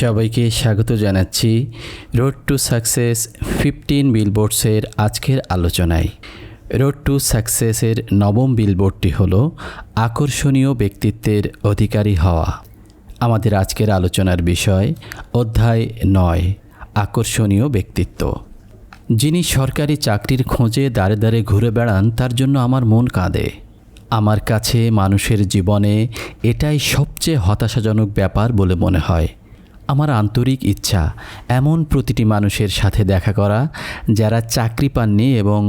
সবাইকে স্বাগত জানাচ্ছি রোড টু সাকসেস ফিফটিন বিলবোর্ডসের আজকের আলোচনায়। রোড টু সাকসেসের নবম বিলবোর্ডটি হল আকর্ষণীয় ব্যক্তিত্বের অধিকারী হওয়া। আমাদের আজকের আলোচনার বিষয় অধ্যায় নয়, আকর্ষণীয় ব্যক্তিত্ব। যিনি সরকারি চাকরির খোঁজে দাঁড়ে দাঁড়ে ঘুরে বেড়ান, তার জন্য আমার মন কাঁদে। আমার কাছে মানুষের জীবনে এটাই সবচেয়ে হতাশাজনক ব্যাপার বলে মনে হয়। আমার আন্তরিক ইচ্ছা এমন প্রতিটি মানুষের সাথে দেখা করা, যারা চাকরি পাননি এবং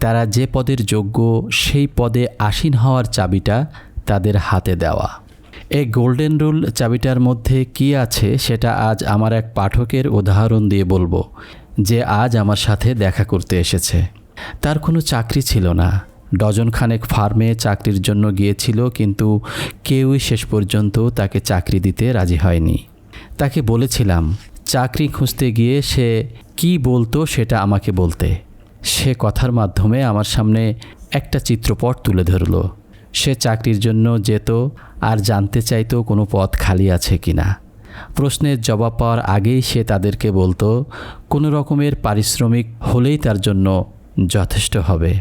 তারা যে পদের যোগ্য সেই পদে আসীন হওয়ার চাবিটা তাদের হাতে দেওয়া। এই গোল্ডেন রুল চাবিটার মধ্যে কি আছে সেটা আজ আমার এক পাঠকের উদাহরণ দিয়ে বলব, যে আজ আমার সাথে দেখা করতে এসেছে। তার কোনো চাকরি ছিল না। ডজন খানেক ফার্মে চাকরির জন্য গিয়েছিল, কিন্তু কেউই শেষ পর্যন্ত তাকে চাকরি দিতে রাজি হয়নি। তাকে বলেছিলাম, চাকরি খুঁজতে গিয়ে সে কি বলতো সেটা আমাকে বলতে। সে কথার মাধ্যমে আমার সামনে একটা চিত্রপট তুলে ধরলো। সে চাকরির জন্য যেত আর জানতে চাইতো কোনো পথ খালি আছে কি না প্রশ্নের জবাব পাওয়ার আগেই সে তাদেরকে বলতো, কোনো রকমের পারিশ্রমিক হলেই তার জন্য যথেষ্ট হবে।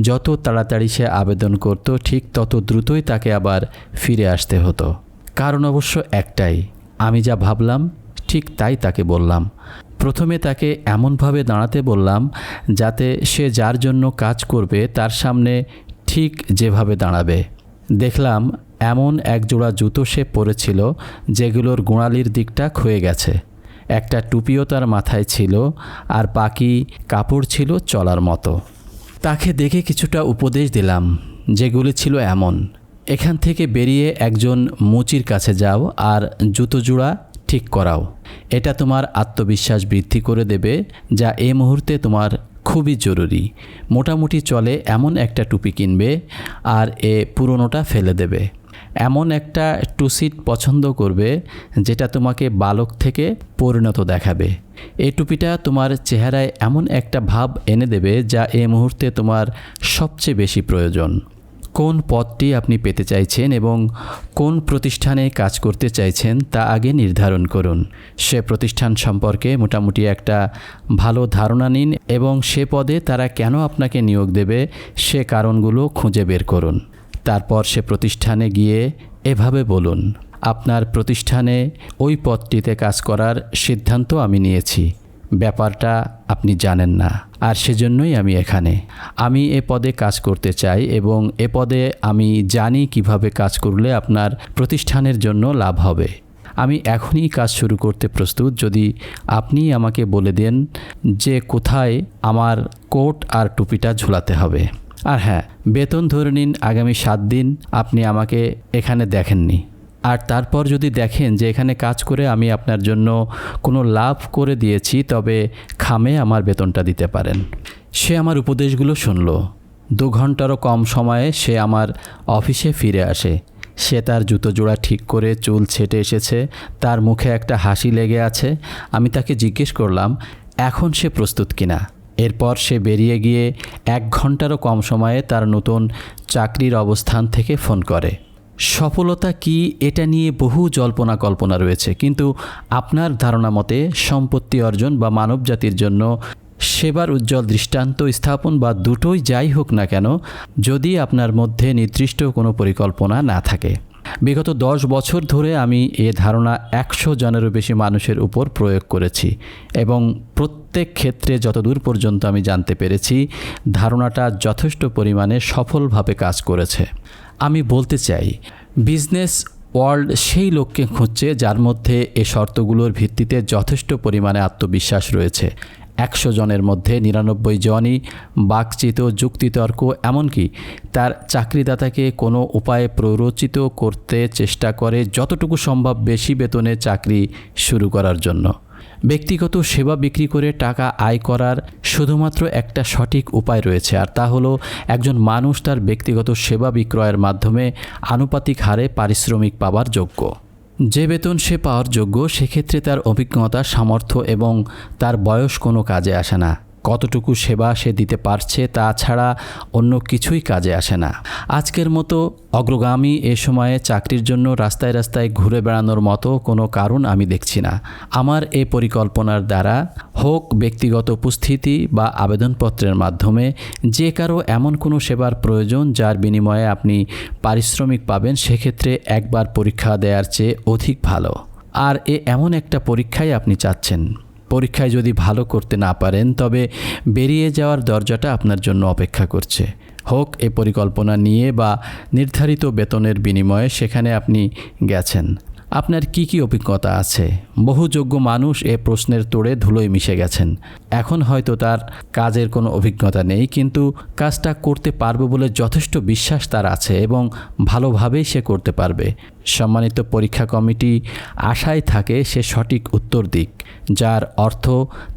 যত তাড়াতাড়ি সে আবেদন করত, ঠিক তত দ্রুতই তাকে আবার ফিরে আসতে হতো। কারণ অবশ্য একটাই আমি যা ভাবলাম, ঠিক তাই তাকে বললাম। প্রথমে তাকে এমনভাবে দাঁড়াতে বললাম, যাতে সে যার জন্য কাজ করবে, তার সামনে ঠিক যেভাবে দাঁড়াবে। দেখলাম, এমন এক জোড়া জুতো সে পরেছিল, যেগুলোর গোড়ালির দিকটা ক্ষয়ে গেছে। একটা টুপিও তার মাথায় ছিল, আর বাকি কাপড় ছিল চলার মতো। তাকে দেখে কিছুটা উপদেশ দিলাম, যেগুলি ছিল এমন। এখান থেকে বেরিয়ে একজন মুচির কাছে যাও আর জুতো জোড়া ঠিক করাও। এটা তোমার আত্মবিশ্বাস বৃদ্ধি করে দেবে, যা এই মুহূর্তে তোমার খুবই জরুরি। মোটামুটি চলে এমন একটা টুপি কিনবে আর এ পুরনোটা ফেলে দেবে। এমন একটা টু সিট পছন্দ করবে, যেটা তোমাকে বালক থেকে পরিণত দেখাবে। এই টুপিটা তোমার চেহারায় এমন একটা ভাব এনে দেবে, যা এ মুহূর্তে তোমার সবচেয়ে বেশি প্রয়োজন। কোন পদটি আপনি পেতে চাইছেন এবং কোন প্রতিষ্ঠানে কাজ করতে চাইছেন তা আগে নির্ধারণ করুন। সে প্রতিষ্ঠান সম্পর্কে মোটামুটি একটা ভালো ধারণা নিন এবং সে পদে তারা কেন আপনাকে নিয়োগ দেবে সে কারণগুলো খুঁজে বের করুন। তারপর সে প্রতিষ্ঠানে গিয়ে এভাবে বলুন, আপনার প্রতিষ্ঠানে ওই পদটিতে কাজ করার সিদ্ধান্ত আমি নিয়েছি। ব্যাপারটা আপনি জানেন না। আর সেজন্যই আমি এখানে। আমি এ পদে কাজ করতে চাই এবং এ পদে আমি জানি কীভাবে কাজ করলে আপনার প্রতিষ্ঠানের জন্য লাভ হবে। আমি এখনই কাজ শুরু করতে প্রস্তুত। যদি আপনি আমাকে বলে দেন যে কোথায় আমার কোট আর টুপিটা ঝুলাতে হবে। আর হ্যাঁ বেতন ধরে নিন আগামী সাত দিন। আপনি আমাকে এখানে দেখেননি। আর তারপর যদি দেখেন যে এখানে কাজ করে আমি আপনার জন্য কোনো লাভ করে দিয়েছি, তবে খামে আমার বেতনটা দিতে পারেন। সে আমার উপদেশগুলো শুনল। দু ঘন্টারও কম সময়ে সে আমার অফিসে ফিরে আসে। সে তার জুতো জোড়া ঠিক করে চুল ছেটে এসেছে। তার মুখে একটা হাসি লেগে আছে। আমি তাকে জিজ্ঞেস করলাম, এখন সে প্রস্তুত কিনা? এরপর সে বেরিয়ে গিয়ে এক ঘন্টারও কম সময়ে তার নতুন চাকরির অবস্থান থেকে ফোন করে। সফলতা কি এটা নিয়ে বহু জল্পনা কল্পনা রয়েছে, কিন্তু আপনার ধারণা মতে সম্পত্তি অর্জন বা মানব জাতির জন্য সেবার উজ্জ্বল দৃষ্টান্ত স্থাপন বা দুটোই যাই হোক না কেন, যদি আপনার মধ্যে নির্দিষ্ট কোনো পরিকল্পনা না থাকে। বিগত দশ বছর ধরে আমি এ ধারণা একশো জনেরও বেশি মানুষের উপর প্রয়োগ করেছি এবং প্রত্যেক ক্ষেত্রে যতদূর পর্যন্ত আমি জানতে পেরেছি, ধারণাটা যথেষ্ট পরিমাণে সফলভাবে কাজ করেছে। আমি বলতে চাই বিজনেস ওয়ার্ল্ড সেই লোককে খুঁজছে যার মধ্যে এ শর্তগুলোর ভিত্তিতে যথেষ্ট পরিমাণে আত্মবিশ্বাস রয়েছে। একশো জনের মধ্যে নিরানব্বই জনই বাকচিত যুক্তিতর্ক, এমনকি তার চাকরিদাতাকে কোনো উপায়ে প্ররোচিত করতে চেষ্টা করে যতটুকু সম্ভব বেশি বেতনে চাকরি শুরু করার জন্য। ব্যক্তিগত সেবা বিক্রি করে টাকা আয় করার শুধুমাত্র একটা সঠিক উপায় রয়েছে, আর তা হলো একজন মানুষ তার ব্যক্তিগত সেবা বিক্রয়ের মাধ্যমে আনুপাতিক হারে পারিশ্রমিক পাবার যোগ্য। যে বেতন সে পাওয়ার যোগ্য, সেক্ষেত্রে তার অভিজ্ঞতা, সামর্থ্য এবং তার বয়স কোনো কাজে আসে না। কতটুকু সেবা সে দিতে পারছে তা ছাড়া অন্য কিছুই কাজে আসে না। আজকের মতো অগ্রগামী এ সময়ে চাকরির জন্য রাস্তায় রাস্তায় ঘুরে বেড়ানোর মতো কোনো কারণ আমি দেখছি না। আমার এই পরিকল্পনার দ্বারা হোক ব্যক্তিগত উপস্থিতি বা আবেদনপত্রের মাধ্যমে যে কারও এমন কোনো সেবার প্রয়োজন যার বিনিময়ে আপনি পারিশ্রমিক পাবেন সেক্ষেত্রে একবার পরীক্ষা দেওয়ার চেয়ে অধিক ভালো। আর এ এমন একটা পরীক্ষাই আপনি চাচ্ছেন। পরীক্ষায় যদি ভালো করতে না পারেন, তবে বেরিয়ে যাওয়ার দরজাটা আপনার জন্য অপেক্ষা করছে। হোক, এ পরিকল্পনা নিয়ে বা নির্ধারিত বেতনের বিনিময়ে সেখানে আপনি গেছেন। আপনার কি কি অভিজ্ঞতা আছে? বহু যোগ্য মানুষ এ প্রশ্নের তোড়ে ধুলোয় মিশে গেছেন। এখন হয়তো তার কাজের কোনো অভিজ্ঞতা নেই, কিন্তু কাজটা করতে পারবে বলে যথেষ্ট বিশ্বাস তার আছে এবং ভালোভাবেই সে করতে পারবে। সম্মানিত পরীক্ষা কমিটি আশায় থাকে সে সঠিক উত্তর দিক, যার অর্থ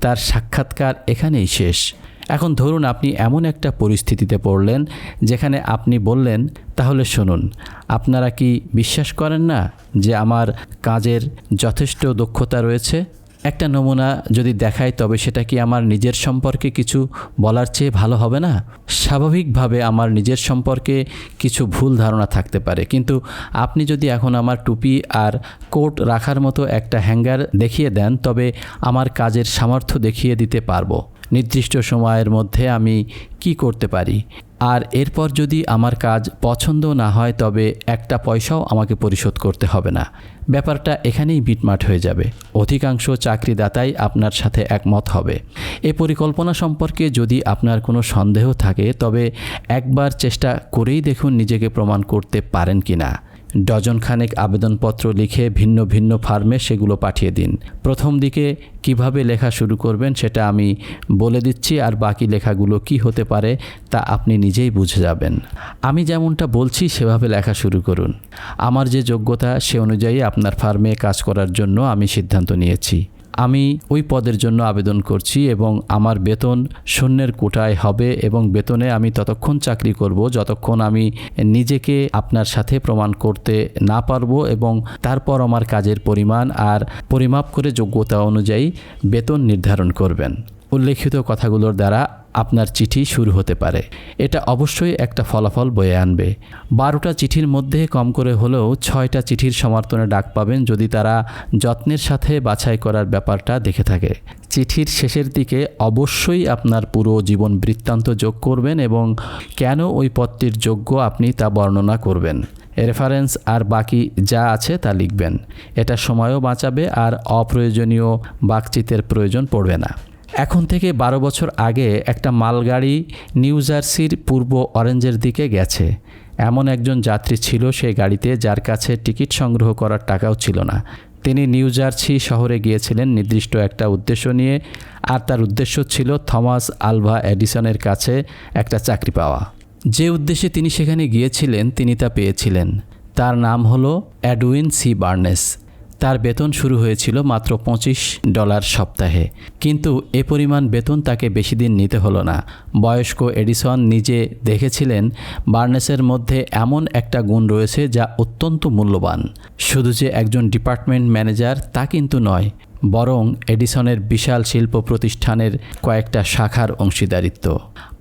তার সাক্ষাৎকার এখানেই শেষ। এখন ধরুন আপনি এমন একটা পরিস্থিতিতে পড়লেন যেখানে আপনি বললেন, তাহলে শুনুন, আপনারা কি বিশ্বাস করেন না যে আমার কাজের যথেষ্ট দক্ষতা রয়েছে? একটা নমুনা যদি দেখায় তবে সেটা কি আমার নিজের সম্পর্কে কিছু বলার চেয়ে ভালো হবে না? স্বাভাবিকভাবে আমার নিজের সম্পর্কে কিছু ভুল ধারণা থাকতে পারে, কিন্তু আপনি যদি এখন আমার টুপি আর কোট রাখার মতো একটা হ্যাঙ্গার দেখিয়ে দেন, তবে আমার কাজের সামর্থ্য দেখিয়ে দিতে পারব। নির্দিষ্ট সময়ের মধ্যে আমি কি করতে পারি? আর এরপর যদি আমার কাজ পছন্দ না হয়, তবে একটা পয়সাও আমাকে পরিশোধ করতে হবে না। ব্যাপারটা এখানেই বিটমাট হয়ে যাবে। অধিকাংশ চাকরিদাতাই আপনার সাথে একমত হবে। এ পরিকল্পনা সম্পর্কে যদি আপনার কোনো সন্দেহ থাকে, তবে একবার চেষ্টা করেই দেখুন নিজেকে প্রমাণ করতে পারেন কি না ডজন খানেক আবেদনপত্র লিখে ভিন্ন ভিন্ন ফার্মে সেগুলো পাঠিয়ে দিন। প্রথম দিকে কীভাবে লেখা শুরু করবেন সেটা আমি বলে দিচ্ছি আর বাকি লেখাগুলো কি হতে পারে তা আপনি নিজেই বুঝে যাবেন। আমি যেমনটা বলছি সেভাবে লেখা শুরু করুন। আমার যে যোগ্যতা সে অনুযায়ী আপনার ফার্মে কাজ করার জন্য আমি সিদ্ধান্ত নিয়েছি। আমি ওই পদের জন্য আবেদন করছি এবং আমার বেতন শূন্যের কোটায় হবে এবং বেতনে আমি ততক্ষণ চাকরি করব যতক্ষণ আমি নিজেকে আপনার সাথে প্রমাণ করতে না পারব এবং তারপর আমার কাজের পরিমাণ আর পরিমাপ করে যোগ্যতা অনুযায়ী বেতন নির্ধারণ করবেন। উল্লেখিত কথাগুলোর দ্বারা আপনার চিঠি শুরু হতে পারে। এটা অবশ্যই একটা ফলাফল বয়ে আনবে। বারোটা চিঠির মধ্যে কম করে হলেও ছয়টা চিঠির সমর্থনে ডাক পাবেন যদি তারা যত্নের সাথে বাছাই করার ব্যাপারটা দেখে থাকে। চিঠির শেষের দিকে অবশ্যই আপনার পুরো জীবন বৃত্তান্ত যোগ করবেন এবং কেন ওই পদটির যোগ্য আপনি তা বর্ণনা করবেন। রেফারেন্স আর বাকি যা আছে তা লিখবেন। এটা সময়ও বাঁচাবে আর অপ্রয়োজনীয় বাকচিতের প্রয়োজন পড়বে না। এখন থেকে বারো বছর আগে একটা মালগাড়ি নিউ জার্সির পূর্ব অরেঞ্জের দিকে গেছে। এমন একজন যাত্রী ছিল সেই গাড়িতে যার কাছে টিকিট সংগ্রহ করার টাকাও ছিল না। তিনি নিউ জার্সি শহরে গিয়েছিলেন নির্দিষ্ট একটা উদ্দেশ্য নিয়ে, আর তার উদ্দেশ্য ছিল থমাস আলভা এডিসনের কাছে একটা চাকরি পাওয়া। যে উদ্দেশ্যে তিনি সেখানে গিয়েছিলেন, তিনি তা পেয়েছিলেন। তার নাম হলো অ্যাডউইন সি বার্নেস। তার বেতন শুরু হয়েছিল মাত্র পঁচিশ ডলার সপ্তাহে। কিন্তু এ পরিমাণ বেতন তাকে বেশি দিন নিতে হলো না। বয়স্ক এডিসন নিজে দেখেছিলেন, বার্নেসের মধ্যে এমন একটা গুণ রয়েছে যা অত্যন্ত মূল্যবান। শুধু যে একজন ডিপার্টমেন্ট ম্যানেজার তা কিন্তু নয়, বরং এডিসনের বিশাল শিল্প প্রতিষ্ঠানের কয়েকটা শাখার অংশীদারিত্ব।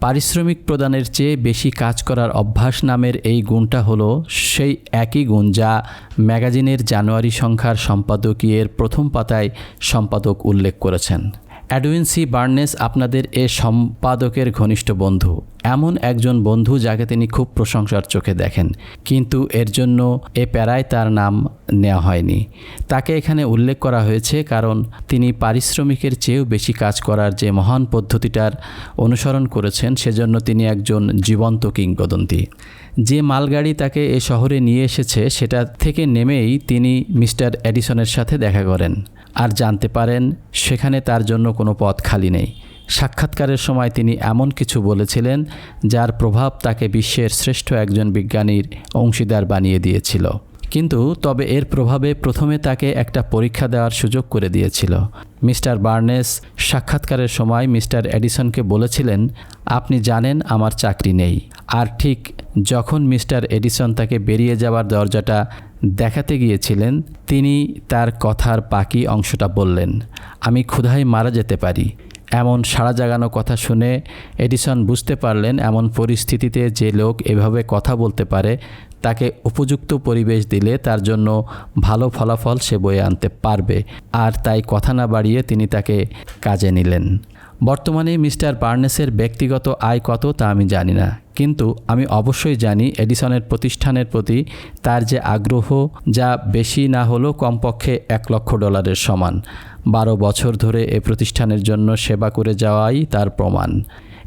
পারিশ্রমিক প্রদানের চেয়ে বেশি কাজ করার অভ্যাস নামের এই গুণটা হলো সেই একই গুণ যা ম্যাগাজিনের জানুয়ারি সংখ্যার সম্পাদকীয়ের প্রথম পাতায় সম্পাদক উল্লেখ করেছেন। অ্যাডউইন সি বার্নেস আপনাদের এ সম্পাদকের ঘনিষ্ঠ বন্ধু। এমন একজন বন্ধু যাকে তিনি খুব প্রশংসার চোখে দেখেন। কিন্তু এর জন্য এ প্যারায় তার নাম নেওয়া হয়নি। তাকে এখানে উল্লেখ করা হয়েছে কারণ তিনি পারিশ্রমিকের চেয়েও বেশি কাজ করার যে মহান পদ্ধতিটার অনুসরণ করেছেন, সেজন্য তিনি একজন জীবন্ত কিংবদন্তি। যে মালগাড়ি তাকে এ শহরে নিয়ে এসেছে, সেটা থেকে নেমেই তিনি মিস্টার অ্যাডিসনের সাথে দেখা করেন। আর জানতে পারেন, সেখানে তার জন্য কোনো পথ খালি নেই। সাক্ষাৎকারের সময় তিনি এমন কিছু বলেছিলেন, যার প্রভাব তাকে বিশ্বের শ্রেষ্ঠ একজন বিজ্ঞানীর অংশীদার বানিয়ে দিয়েছিল। কিন্তু তবে এর প্রভাবে প্রথমে তাকে একটা পরীক্ষা দেওয়ার সুযোগ করে দিয়েছিল। মিস্টার বার্নেস সাক্ষাৎকারের সময় মিস্টার এডিসনকে বলেছিলেন, আপনি জানেন আমার চাকরি নেই। আর ঠিক যখন মিস্টার এডিসন তাকে বেরিয়ে যাওয়ার দরজাটা দেখাতে গিয়েছিলেন, তিনি তার কথার বাকি অংশটা বললেন, আমি ক্ষুধায় মারা যেতে পারি। এমন সাড়া জাগানো কথা শুনে এডিসন বুঝতে পারলেন, এমন পরিস্থিতিতে যে লোক এভাবে কথা বলতে পারে, তাকে উপযুক্ত পরিবেশ দিলে তার জন্য ভালো ফলাফল সে বয়ে আনতে পারবে। আর তাই কথা না বাড়িয়ে তিনি তাকে কাজে নিলেন। বর্তমানে মিস্টার বার্নেসের ব্যক্তিগত আয় কত তা আমি জানি না, কিন্তু আমি অবশ্যই জানি এডিসনের প্রতিষ্ঠানের প্রতি তার যে আগ্রহ যা বেশি না হলেও কমপক্ষে এক লক্ষ ডলারের সমান। বারো বছর ধরে এ প্রতিষ্ঠানের জন্য সেবা করে যাওয়াই তার প্রমাণ।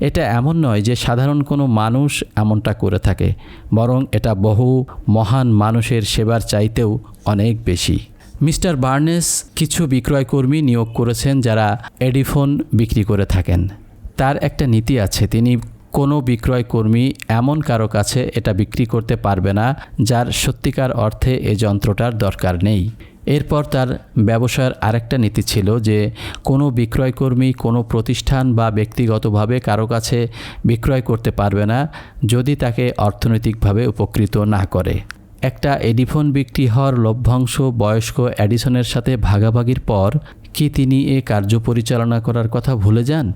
এটা এমন নয় যে সাধারণ কোনো মানুষ এমনটা করে থাকে, বরং এটা বহু মহান মানুষের সেবার চাইতেও অনেক বেশি। মিস্টার বার্নেস কিছু বিক্রয়কর্মী নিয়োগ করেছেন যারা এডিফোন বিক্রি করে থাকেন। তার একটা নীতি আছে, তিনি কোনো বিক্রয়কর্মী এমন কারও কাছে এটা বিক্রি করতে পারবে না যার সত্যিকার অর্থে এ যন্ত্রটার দরকার নেই। এরপর তার ব্যবসার আরেকটা নীতি ছিল যে, কোনো বিক্রয়কর্মী কোনো প্রতিষ্ঠান বা ব্যক্তিগতভাবে কারও কাছে বিক্রয় করতে পারবে না যদি তাকে অর্থনৈতিকভাবে উপকৃত না করে। একটা এডিফোন বিক্রি হওয়ার লভ্যাংশ বয়স্ক অ্যাডিসনের সাথে ভাগাভাগির পর কি তিনি এ কার্য পরিচালনা করার কথা ভুলে যান?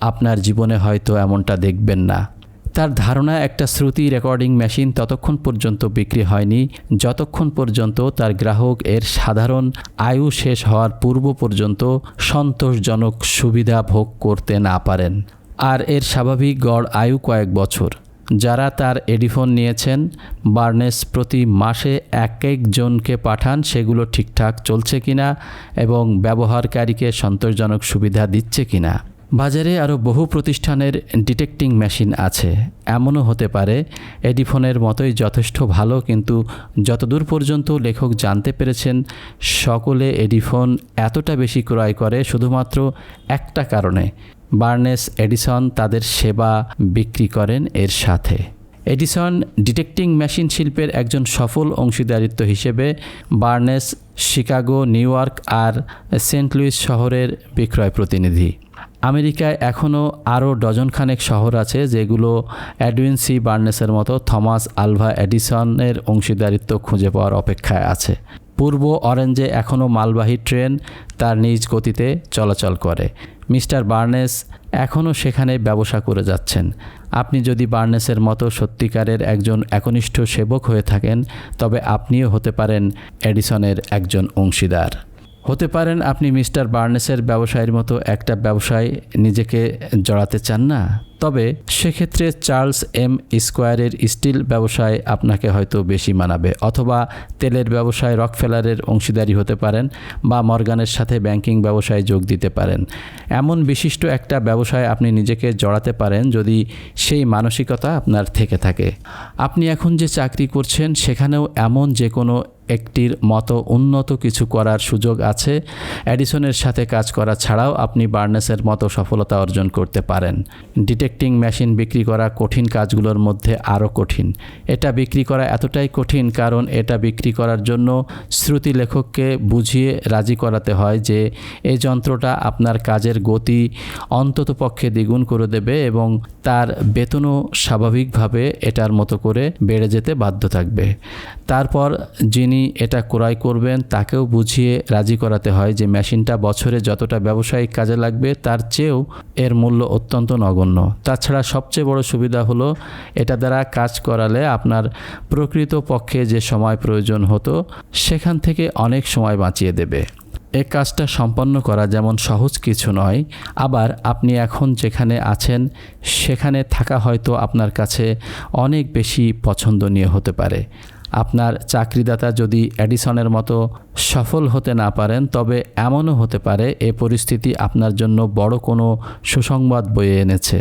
আপনার জীবনে হয়তো এমনটা দেখবেন না। তার ধারণা, একটা শ্রুতি রেকর্ডিং মেশিন ততক্ষণ পর্যন্ত বিক্রি হয়নি। যতক্ষণ পর্যন্ত তার গ্রাহক এর সাধারণ আয়ু শেষ হওয়ার পূর্ব পর্যন্ত সন্তোষজনক সুবিধা ভোগ করতে না পারেন। আর এর স্বাভাবিক গড় আয়ু কয়েক বছর। যারা তার এডিফোন নিয়েছেন, বার্নেস প্রতি মাসে এক একজনকে পাঠান, সেগুলো ঠিকঠাক চলছে কিনা এবং ব্যবহারকারীকে সন্তোষজনক সুবিধা দিচ্ছে কিনা। বাজারে আরও বহু প্রতিষ্ঠানের ডিটেক্টিং মেশিন আছে। এমনও হতে পারে, এডিফোনের মতোই যথেষ্ট ভালো, কিন্তু যতদূর পর্যন্ত লেখক জানতে পেরেছেন, সকলে এডিফোন এতটা বেশি ক্রয় করে শুধুমাত্র একটা কারণে। বার্নেস এডিসন তাদের সেবা বিক্রি করেন এর সাথে। এডিসন ডিটেক্টিং মেশিন শিল্পের একজন সফল অংশীদারিত্ব হিসেবে বার্নেস, শিকাগো, নিউ ইয়র্ক আর সেন্ট লুইস শহরের বিক্রয় প্রতিনিধি। আমেরিকায় এখনও আরও ডজনখানেক শহর আছে যেগুলো অ্যাডউইন সি বার্নেসের মতো থমাস আলভা এডিসনের অংশীদারিত্ব খুঁজে পাওয়ার অপেক্ষায় আছে। পূর্ব অরেঞ্জে এখনও মালবাহী ট্রেন তার নিজ গতিতে চলাচল করে। মিস্টার বার্নেস এখনও সেখানে ব্যবসা করে যাচ্ছেন। আপনি যদি বার্নেসের মতো সত্যিকারের একজন একনিষ্ঠ সেবক হয়ে থাকেন, তবে আপনিও হতে পারেন এডিসনের একজন অংশীদার। হতে পারেন আপনি মিস্টার বার্নেসের ব্যবসায়ের মতো একটা ব্যবসায় নিজেকে জড়াতে চান না? তবে সেক্ষেত্রে চার্লস এম স্কোয়ারের স্টিল ব্যবসায় আপনাকে হয়তো বেশি মানাবে, অথবা তেলের ব্যবসায় রকফেলারের অংশীদারি হতে পারেন বা মর্গানের সাথে ব্যাংকিং ব্যবসায় যোগ দিতে পারেন। এমন বিশিষ্ট একটা ব্যবসায় আপনি নিজেকে জড়াতে পারেন যদি সেই মানসিকতা আপনার থেকে থাকে। আপনি এখন যে চাকরি করছেন, সেখানেও এমন যে কোনো একটির মতো উন্নত কিছু করার সুযোগ আছে, অ্যাডিসনের সাথে কাজ করা ছাড়াও আপনি বার্নেসের মতো সফলতা অর্জন করতে পারেন। ডিটেক্টিং মেশিন বিক্রি করা কঠিন কাজগুলোর মধ্যে আরও কঠিন। এটা বিক্রি করা এতটাই কঠিন কারণ এটা বিক্রি করার জন্য শ্রুতি লেখককে বুঝিয়ে রাজি করাতে হয় যে এই যন্ত্রটা আপনার কাজের গতি অন্তত পক্ষে দ্বিগুণ করে দেবে এবং তার বেতনও স্বাভাবিকভাবে এটার মতো করে বেড়ে যেতে বাধ্য থাকবে। তারপর যিনি এটা ক্রয় করবেন তাকেও বুঝিয়ে রাজি করাতে হয় যে মেশিনটা বছরে যতটা ব্যবসায়িক কাজে লাগবে তার চেয়েও এর মূল্য অত্যন্ত নগণ্য। তাছাড়া সবচেয়ে বড় সুবিধা হলো এটা দ্বারা কাজ করালে আপনার প্রকৃত পক্ষে যে সময় প্রয়োজন হতো, সেখান থেকে অনেক সময় বাঁচিয়ে দেবে। এ কাজটা সম্পন্ন করা যেমন সহজ কিছু নয়, আবার আপনি এখন যেখানে আছেন, সেখানে থাকা হয়তো আপনার কাছে অনেক বেশি পছন্দনীয় হতে পারে। আপনার চাকরিদাতা যদি অ্যাডিসনের মতো সফল হতে না পারেন, তবে এমনও হতে পারে এ পরিস্থিতি আপনার জন্য বড় কোনো সুসংবাদ বয়ে এনেছে।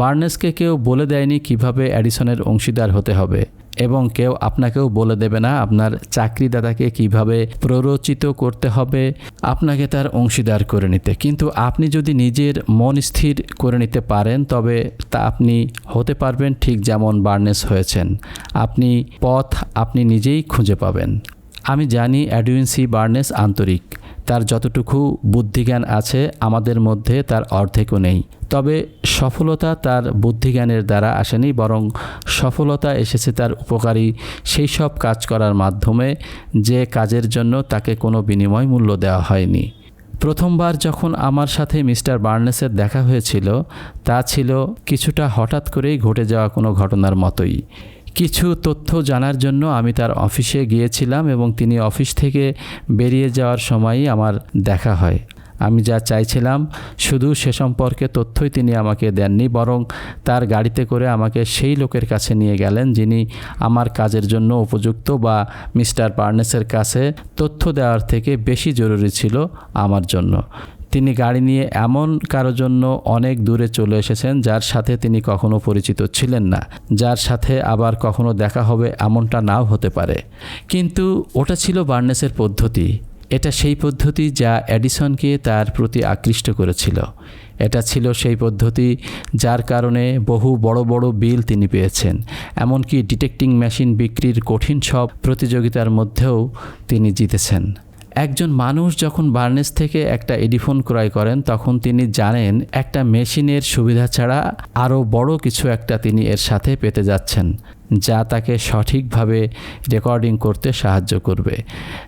বার্নেসকে কেউ বলে দেয়নি কীভাবে অ্যাডিসনের অংশীদার হতে হবে, এবং কেউ আপনাকেও বলে দেবে না আপনার চাকরিদাতাকে কীভাবে প্ররোচিত করতে হবে, আপনাকে তার অংশীদার করে নিতে। কিন্তু আপনি যদি নিজের মন স্থির করে নিতে পারেন, তবে তা আপনি হতে পারবেন ঠিক যেমন বার্নেস হয়েছেন। আপনি পথ আপনি নিজেই খুঁজে পাবেন। আমি জানি অ্যাডুইনসি বার্নেস আন্তরিক। তার যতটুকু বুদ্ধিজ্ঞান আছে আমাদের মধ্যে তার অর্ধেকও নেই। তবে সফলতা তার বুদ্ধিজ্ঞানের দ্বারা আসেনি, বরং সফলতা এসেছে তার উপকারী সেই সব কাজ করার মাধ্যমে যে কাজের জন্য তাকে কোনো বিনিময় মূল্য দেওয়া হয়নি। প্রথমবার যখন আমার সাথে মিস্টার বার্নেসের দেখা হয়েছিল, তা ছিল কিছুটা হঠাৎ করেই ঘটে যাওয়া কোনো ঘটনার মতোই। কিছু তথ্য জানার জন্য আমি তার অফিসে গিয়েছিলাম এবং তিনি অফিস থেকে বেরিয়ে যাওয়ার সময়ই আমার দেখা হয়। আমি যা চাইছিলাম, শুধু সে সম্পর্কে তথ্যই তিনি আমাকে দেননি, বরং তার গাড়িতে করে আমাকে সেই লোকের কাছে নিয়ে গেলেন, যিনি আমার কাজের জন্য উপযুক্ত বা মিস্টার বার্নেসের কাছে তথ্য দেওয়ার থেকে বেশি জরুরি ছিল আমার জন্য। তিনি গাড়ি নিয়ে এমন কারও জন্য অনেক দূরে চলে এসেছেন, যার সাথে তিনি কখনো পরিচিত ছিলেন না, যার সাথে আবার কখনো দেখা হবে এমনটা নাও হতে পারে। কিন্তু ওটা ছিল বার্নেসের পদ্ধতি। এটা সেই পদ্ধতি যা অ্যাডিসনকে তার প্রতি আকৃষ্ট করেছিল। এটা ছিল সেই পদ্ধতি যার কারণে বহু বড় বড় বিল তিনি পেয়েছেন। এমনকি ডিটেক্টিং মেশিন বিক্রির কঠিন সব প্রতিযোগিতার মধ্যেও তিনি জিতেছেন। একজন মানুষ যখন বার্নেস থেকে একটা এডিফোন ক্রয় করেন, তখন তিনি জানেন একটা মেশিনের সুবিধা ছাড়া আরও বড় কিছু একটা তিনি এর সাথে পেতে যাচ্ছেন। যা তাকে সঠিকভাবে রেকর্ডিং করতে সাহায্য করবে।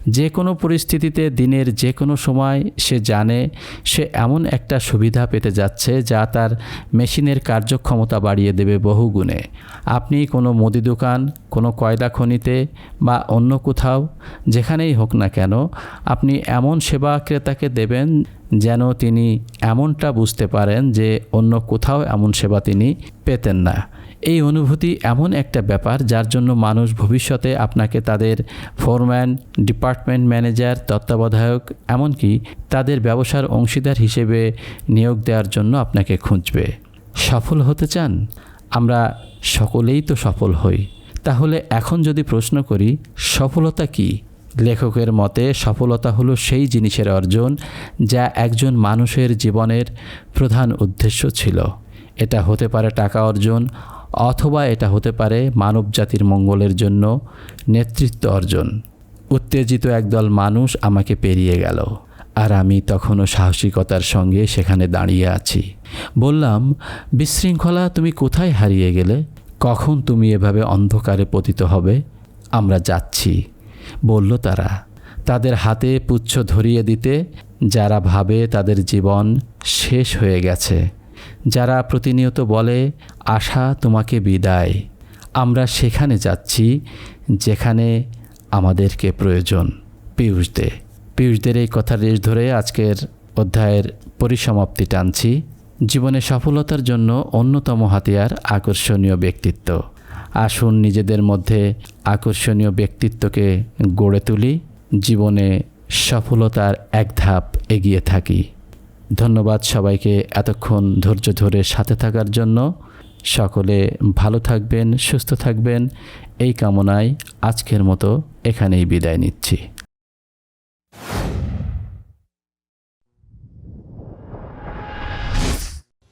যে কোনো পরিস্থিতিতে দিনের যে কোনো সময় সে জানে সে এমন একটা সুবিধা পেতে যাচ্ছে যা তার মেশিনের কার্যক্ষমতা বাড়িয়ে দেবে বহুগুণে। আপনি কোনো মুদি দোকান, কোনো কয়লা খনিতে বা অন্য কোথাও, যেখানেই হোক না কেন, আপনি এমন সেবা ক্রেতাকে দেবেন যেন তিনি এমনটা বুঝতে পারেন যে অন্য কোথাও এমন সেবা তিনি পেতেন না। এই অনুভূতি এমন একটা ব্যাপার যার জন্য মানুষ ভবিষ্যতে আপনাকে তাদের ফোরম্যান, ডিপার্টমেন্ট ম্যানেজার, তত্ত্বাবধায়ক, এমনকি তাদের ব্যবসার অংশীদার হিসেবে নিয়োগ দেওয়ার জন্য আপনাকে খুঁজবে। সফল হতে চান? আমরা সকলেই তো সফল হই। তাহলে এখন যদি প্রশ্ন করি, সফলতা কী? লেখকের মতে, সফলতা হলো সেই জিনিসের অর্জন যা একজন মানুষের জীবনের প্রধান উদ্দেশ্য ছিল। এটা হতে পারে টাকা অর্জন অথবা এটা হতে পারে মানবজাতির মঙ্গলের জন্য নেতৃত্ব অর্জন। উত্তেজিত একদল মানুষ আমাকে পেরিয়ে গেল, আর আমি তখনও সাহসিকতার সঙ্গে সেখানে দাঁড়িয়ে আছি। বললাম, বিশৃঙ্খলা, তুমি কোথায় হারিয়ে গেলে? কখন তুমি এভাবে অন্ধকারে পতিত হবে? আমরা যাচ্ছি। বলল তারা। তাদের হাতে পুচ্ছ ধরিয়ে দিতে, যারা ভাবে তাদের জীবন শেষ হয়ে গেছে। যারা প্রতিনিয়ত বলে, আশা তোমাকে বিদায়। আমরা সেখানে যাচ্ছি যেখানে আমাদেরকে প্রয়োজন। পীয়ূষ দে। পীয়ূষদের এই কথা রেশ ধরে আজকের অধ্যায়ের পরিসমাপ্তি টানছি। জীবনে সফলতার জন্য অন্যতম হাতিয়ার আকর্ষণীয় ব্যক্তিত্ব। আসুন নিজেদের মধ্যে আকর্ষণীয় ব্যক্তিত্বকে গড়ে তুলি। জীবনে সফলতার এক ধাপ এগিয়ে থাকি। ধন্যবাদ সবাইকে এতক্ষণ ধৈর্য ধরে সাথে থাকার জন্য। সকলে ভালো থাকবেন, সুস্থ থাকবেন। এই কামনায় আজকের মতো এখানেই বিদায় নিচ্ছি।